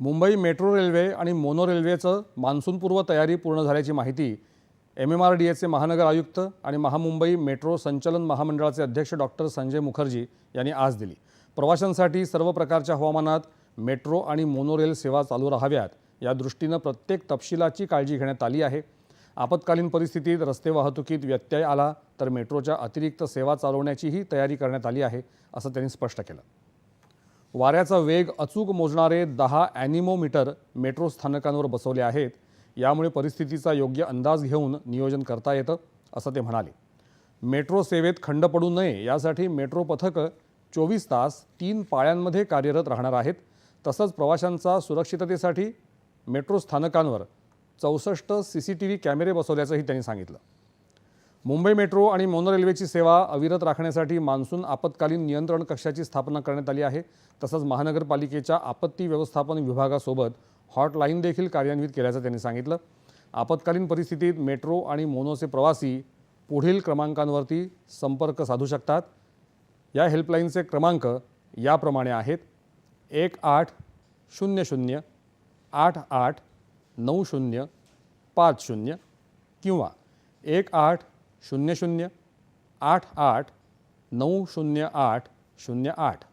Mumbai metro railway आणि mono रेल्वेचं मान्सूनपूर्व तयारी पूर्ण झाल्याची माहिती एम एम आर डी एचे महानगर आयुक्त आणि महामुंबई मेट्रो संचलन महामंडळाचे अध्यक्ष डॉक्टर संजय मुखर्जी यांनी आज दिली. प्रवाशांसाठी सर्व प्रकारच्या हवामानात मेट्रो आणि मोनोरेल सेवा चालू राहाव्यात या दृष्टीनं प्रत्येक तपशिलाची काळजी घेण्यात आली आहे. आपत्कालीन परिस्थितीत रस्ते वाहतुकीत व्यत्यय आला तर मेट्रोच्या अतिरिक्त सेवा चालवण्याचीही तयारी करण्यात आली आहे असं त्यांनी स्पष्ट केलं. वाऱ्याचा वेग अचूक मोजणारे दहा ॲनिमोमीटर मेट्रो स्थानकांवर बसवले आहेत. यामुळे परिस्थितीचा योग्य अंदाज घेऊन नियोजन करता येतं असं ते म्हणाले. मेट्रो सेवेत खंड पडू नये यासाठी मेट्रो पथकं चोवीस तास तीन पाळ्यांमध्ये कार्यरत राहणार आहेत. तसंच प्रवाशांचा सुरक्षिततेसाठी मेट्रो स्थानकांवर चौसष्ट सी सी टी व्ही कॅमेरे बसवल्याचंही त्यांनी सांगितलं. मुंबई मेट्रो आणि मोनो रेल्वेची सेवा अविरत राखण्यासाठी मान्सून आपत्कालीन नियंत्रण कक्षाची स्थापना करण्यात आली आहे. तसंच महानगरपालिकेच्या आपत्ती व्यवस्थापन विभागासोबत हॉटलाईन देखील कार्यान्वित केल्याचं त्यांनी सांगितलं. आपत्कालीन परिस्थितीत मेट्रो आणि मोनोचे प्रवासी पुढील क्रमांकांवरती संपर्क साधू शकतात. या हेल्पलाईनचे क्रमांक याप्रमाणे आहेत. एक आठ शून्य शून्य आठ आठ नऊ शून्य पाच शून्य किंवा एक आठ शून्य शून्य आठ आठ नऊ शून्य आठ शून्य आठ.